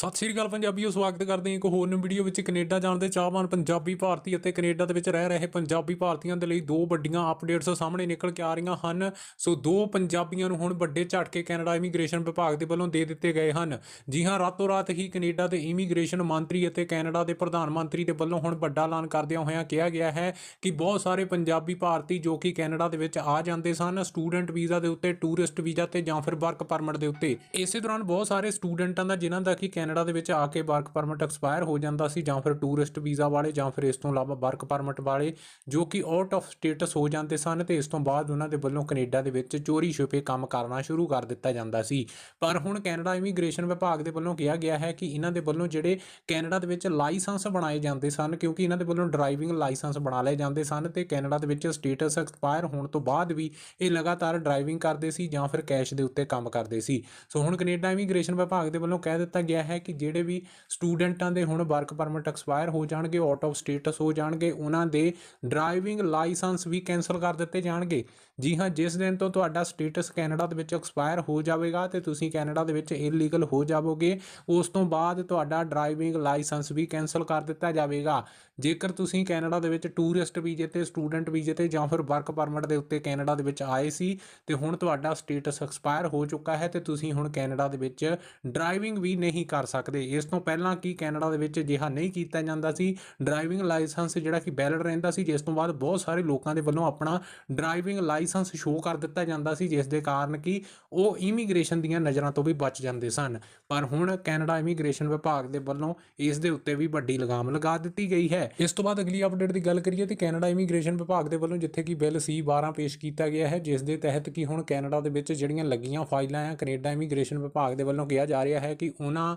ਸਤਿ ਸ਼੍ਰੀ ਅਕਾਲ ਪੰਜਾਬੀਓ, ਸਵਾਗਤ ਕਰਦੇ ਹਾਂ ਇੱਕ ਹੋਰ ਨਵੀਂ ਵੀਡੀਓ ਵਿੱਚ ਕੈਨੇਡਾ ਜਾਣ ਦੇ ਚਾਹਵਾਨ ਪੰਜਾਬੀ ਭਾਰਤੀ ਅਤੇ ਕੈਨੇਡਾ ਦੇ ਵਿੱਚ ਰਹਿ ਰਹੇ ਪੰਜਾਬੀ ਭਾਰਤੀਆਂ ਦੇ ਲਈ ਦੋ ਵੱਡੀਆਂ ਅਪਡੇਟਸ ਸਾਹਮਣੇ ਨਿਕਲ ਕੇ ਆ ਰਹੀਆਂ ਹਨ। ਸੋ ਦੋ ਪੰਜਾਬੀਆਂ ਨੂੰ ਹੁਣ ਵੱਡੇ ਝਟਕੇ ਕੈਨੇਡਾ ਇਮੀਗ੍ਰੇਸ਼ਨ ਵਿਭਾਗ ਦੇ ਵੱਲੋਂ ਦੇ ਦਿੱਤੇ ਗਏ ਹਨ। ਜੀ ਹਾਂ, ਰਾਤੋਂ ਰਾਤ ਹੀ ਕੈਨੇਡਾ ਦੇ ਇਮੀਗ੍ਰੇਸ਼ਨ ਮੰਤਰੀ ਅਤੇ ਕੈਨੇਡਾ ਦੇ ਪ੍ਰਧਾਨ ਮੰਤਰੀ ਦੇ ਵੱਲੋਂ ਹੁਣ ਵੱਡਾ ਐਲਾਨ ਕਰਦਿਆਂ ਹੋਇਆਂ ਕਿਹਾ ਗਿਆ ਹੈ ਕਿ ਬਹੁਤ ਸਾਰੇ ਪੰਜਾਬੀ ਭਾਰਤੀ ਜੋ ਕਿ ਕੈਨੇਡਾ ਦੇ ਵਿੱਚ ਆ ਜਾਂਦੇ ਸਨ, ਸਟੂਡੈਂਟ ਵੀਜ਼ਾ ਦੇ ਉੱਤੇ, ਟੂਰਿਸਟ ਵੀਜ਼ਾ ਤੇ ਜਾਂ ਫਿਰ ਵਰਕ ਪਰਮਿਟ ਦੇ ਉੱਤੇ। ਇਸੇ ਦੌਰਾਨ ਬਹੁਤ ਸਾਰੇ ਸਟੂਡੈਂਟਾਂ ਦਾ ਜਿਨ੍ਹਾਂ ਦਾ ਕਿ ਕੈਨੇਡਾ ਦੇ ਵਿੱਚ ਆ ਕੇ ਵਰਕ ਪਰਮਿਟ ਐਕਸਪਾਇਰ ਹੋ ਜਾਂਦਾ ਸੀ ਜਾਂ ਫਿਰ ਟੂਰਿਸਟ ਵੀਜ਼ਾ ਵਾਲੇ ਜਾਂ ਫਿਰ ਇਸ ਤੋਂ ਇਲਾਵਾ ਵਰਕ ਪਰਮਿਟ ਵਾਲੇ ਜੋ ਕਿ ਆਊਟ ਆਫ ਸਟੇਟਸ ਹੋ ਜਾਂਦੇ ਸਨ ਤੇ ਇਸ ਤੋਂ ਬਾਅਦ ਉਹਨਾਂ ਦੇ ਵੱਲੋਂ ਕੈਨੇਡਾ ਦੇ ਵਿੱਚ ਚੋਰੀ ਛੁਪੇ ਕੰਮ ਕਰਨਾ ਸ਼ੁਰੂ ਕਰ ਦਿੱਤਾ ਜਾਂਦਾ ਸੀ। ਪਰ ਹੁਣ ਕੈਨੇਡਾ ਇਮੀਗ੍ਰੇਸ਼ਨ ਵਿਭਾਗ ਦੇ ਵੱਲੋਂ ਕਿਹਾ ਗਿਆ ਹੈ ਕਿ ਇਹਨਾਂ ਦੇ ਵੱਲੋਂ ਜਿਹੜੇ ਕੈਨੇਡਾ ਦੇ ਵਿੱਚ ਲਾਇਸੈਂਸ ਬਣਾਏ ਜਾਂਦੇ ਸਨ ਕਿਉਂਕਿ ਇਹਨਾਂ ਦੇ ਵੱਲੋਂ ਡਰਾਈਵਿੰਗ ਲਾਇਸੈਂਸ ਬਣਾ ਲਏ ਜਾਂਦੇ ਸਨ ਤੇ ਕੈਨੇਡਾ ਦੇ ਵਿੱਚ ਸਟੇਟਸ ਐਕਸਪਾਇਰ ਹੋਣ ਤੋਂ ਬਾਅਦ ਵੀ ਇਹ ਲਗਾਤਾਰ ਡਰਾਈਵਿੰਗ ਕਰਦੇ ਸੀ ਜਾਂ ਫਿਰ ਕੈਸ਼ ਦੇ ਉੱਤੇ ਕੰਮ ਕਰਦੇ ਸੀ। ਸੋ ਹੁਣ ਕੈਨੇਡਾ ਇਮੀਗ੍ਰੇਸ਼ਨ ਵਿਭਾਗ ਦੇ ਵੱਲੋਂ ਕਹਿ ਦਿੱਤਾ ਗਿਆ ਹੈ ਕਿ ਜਿਹੜੇ ਵੀ ਸਟੂਡੈਂਟਾਂ ਦੇ ਹੁਣ ਵਰਕ ਪਰਮਿਟ ਐਕਸਪਾਇਰ ਹੋ ਜਾਣਗੇ ਆਊਟ ਆਫ ਸਟੇਟਸ ਹੋ ਜਾਣਗੇ, ਉਹਨਾਂ ਦੇ ਡਰਾਈਵਿੰਗ ਲਾਇਸੈਂਸ ਵੀ ਕੈਨਸਲ ਕਰ ਦਿੱਤੇ ਜਾਣਗੇ। ਜੀ ਹਾਂ, ਜਿਸ ਦਿਨ ਤੋਂ ਤੁਹਾਡਾ ਸਟੇਟਸ ਕੈਨੇਡਾ ਦੇ ਵਿੱਚ ਐਕਸਪਾਇਰ ਹੋ ਜਾਵੇਗਾ ਤੇ ਤੁਸੀਂ ਕੈਨੇਡਾ ਦੇ ਵਿੱਚ ਇਲੀਗਲ ਹੋ ਜਾਵੋਗੇ, ਉਸ ਤੋਂ ਬਾਅਦ ਤੁਹਾਡਾ ਡਰਾਈਵਿੰਗ ਲਾਇਸੈਂਸ ਵੀ ਕੈਨਸਲ ਕਰ ਦਿੱਤਾ ਜਾਵੇਗਾ। ਜੇਕਰ ਤੁਸੀਂ ਕੈਨੇਡਾ ਦੇ ਵਿੱਚ ਟੂਰਿਸਟ ਵੀਜ਼ੇ ਤੇ ਸਟੂਡੈਂਟ ਵੀਜ਼ੇ ਤੇ ਜਾਂ ਫਿਰ ਵਰਕ ਪਰਮਿਟ ਦੇ ਉੱਤੇ ਕੈਨੇਡਾ ਦੇ ਵਿੱਚ ਆਏ ਸੀ, ਤੇ ਹੁਣ ਤੁਹਾਡਾ ਸਟੇਟਸ ਐਕਸਪਾਇਰ ਹੋ ਚੁੱਕਾ ਹੈ ਤੇ ਤੁਸੀਂ ਹੁਣ ਕੈਨੇਡਾ ਦੇ ਵਿੱਚ ਡਰਾਈਵਿੰਗ ਵੀ ਨਹੀਂ ਕਰ ਸਕਦੇ। ਇਸ ਤੋਂ ਪਹਿਲਾਂ ਕੀ ਕੈਨੇਡਾ ਦੇ ਵਿੱਚ ਅਜਿਹਾ ਨਹੀਂ ਕੀਤਾ ਜਾਂਦਾ ਸੀ। ਡਰਾਈਵਿੰਗ ਲਾਇਸੈਂਸ ਜਿਹੜਾ ਕਿ ਵੈਲਿਡ ਰਹਿੰਦਾ ਸੀ, ਜਿਸ ਤੋਂ ਬਾਅਦ ਬਹੁਤ ਸਾਰੇ ਲੋਕਾਂ ਦੇ ਵੱਲੋਂ ਆਪਣਾ ਡਰਾਈਵਿੰਗ ਲਾਇਸੈਂਸ ਸ਼ੋਅ ਕਰ ਦਿੱਤਾ ਜਾਂਦਾ ਸੀ, ਜਿਸ ਦੇ ਕਾਰਨ ਕਿ ਉਹ ਇਮੀਗ੍ਰੇਸ਼ਨ ਦੀਆਂ ਨਜ਼ਰਾਂ ਤੋਂ ਵੀ ਬਚ ਜਾਂਦੇ ਸਨ। ਪਰ ਹੁਣ ਕੈਨੇਡਾ ਇਮੀਗ੍ਰੇਸ਼ਨ ਵਿਭਾਗ ਦੇ ਵੱਲੋਂ ਇਸ ਦੇ ਉੱਤੇ ਵੀ ਵੱਡੀ ਲਗਾਮ ਲਗਾ ਦਿੱਤੀ ਗਈ ਹੈ। ਇਸ ਤੋਂ ਬਾਅਦ ਅਗਲੀ ਅਪਡੇਟ ਦੀ ਗੱਲ ਕਰੀਏ ਤੇ ਕੈਨੇਡਾ ਇਮੀਗ੍ਰੇਸ਼ਨ ਵਿਭਾਗ ਦੇ ਵੱਲੋਂ ਜਿੱਥੇ ਕਿ ਬਿੱਲ C12 ਪੇਸ਼ ਕੀਤਾ ਗਿਆ ਹੈ, ਜਿਸ ਦੇ ਤਹਿਤ ਕਿ ਹੁਣ ਕੈਨੇਡਾ ਦੇ ਵਿੱਚ ਜਿਹੜੀਆਂ ਲੱਗੀਆਂ ਫਾਈਲਾਂ ਆ, ਕੈਨੇਡਾ ਇਮੀਗ੍ਰੇਸ਼ਨ ਵਿਭਾਗ ਦੇ ਵੱਲੋਂ ਕਿਹਾ ਜਾ ਰਿਹਾ ਹੈ ਕਿ ਉਹਨਾਂ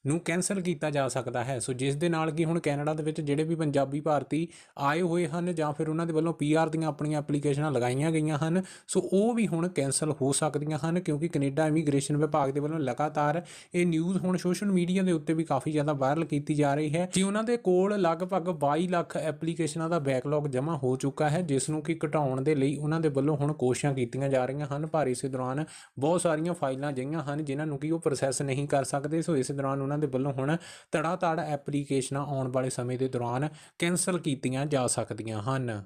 ਨੂੰ ਕੈਨਸਲ ਕੀਤਾ ਜਾ ਸਕਦਾ ਹੈ। ਸੋ ਜਿਸ ਦੇ ਨਾਲ ਕਿ ਹੁਣ ਕੈਨੇਡਾ ਦੇ ਵਿੱਚ ਜਿਹੜੇ ਵੀ ਪੰਜਾਬੀ ਭਾਰਤੀ ਆਏ ਹੋਏ ਹਨ ਜਾਂ ਫਿਰ ਉਹਨਾਂ ਦੇ ਵੱਲੋਂ ਪੀਆਰ ਦੀਆਂ ਆਪਣੀਆਂ ਐਪਲੀਕੇਸ਼ਨਾਂ ਲਗਾਈਆਂ ਗਈਆਂ ਹਨ, ਸੋ ਉਹ ਵੀ ਹੁਣ ਕੈਨਸਲ ਹੋ ਸਕਦੀਆਂ ਹਨ ਕਿਉਂਕਿ ਕੈਨੇਡਾ ਇਮੀਗ੍ਰੇਸ਼ਨ ਵਿਭਾਗ ਦੇ ਵੱਲੋਂ ਲਗਾਤਾਰ ਇਹ ਨਿਊਜ਼ ਹੁਣ ਸੋਸ਼ਲ ਮੀਡੀਆ ਦੇ ਉੱਤੇ ਵੀ ਕਾਫੀ ਜ਼ਿਆਦਾ ਵਾਇਰਲ ਕੀਤੀ ਜਾ ਰਹੀ ਹੈ ਕਿ ਉਹਨਾਂ ਦੇ ਕੋਲ ਲਗਭਗ 22 ਲੱਖ ਐਪਲੀਕੇਸ਼ਨਾਂ ਦਾ ਬੈਕਲੌਗ ਜਮ੍ਹਾਂ ਹੋ ਚੁੱਕਾ ਹੈ, ਜਿਸ ਨੂੰ ਕਿ ਘਟਾਉਣ ਦੇ ਲਈ ਉਹਨਾਂ ਦੇ ਵੱਲੋਂ ਹੁਣ ਕੋਸ਼ਿਸ਼ਾਂ ਕੀਤੀਆਂ ਜਾ ਰਹੀਆਂ ਹਨ। ਪਰ ਇਸੇ ਦੌਰਾਨ ਬਹੁਤ ਸਾਰੀਆਂ ਫਾਈਲਾਂ ਜਿਹੀਆਂ ਹਨ ਜਿਨ੍ਹਾਂ ਨੂੰ ਕਿ ਉਹ ਪ੍ਰੋਸੈਸ ਨਹੀਂ ਕਰ ਸਕਦੇ, ਸੋ ਇਸ ਦੌਰਾਨ ਉਹਨਾਂ ਦੇ ਵੱਲੋਂ ਹੁਣ ਧੜਾ ਧੜ ਐਪਲੀਕੇਸ਼ਨਾਂ ਆਉਣ ਵਾਲੇ ਸਮੇਂ ਦੇ ਦੌਰਾਨ ਕੈਂਸਲ ਕੀਤੀਆਂ ਜਾ ਸਕਦੀਆਂ ਹਨ।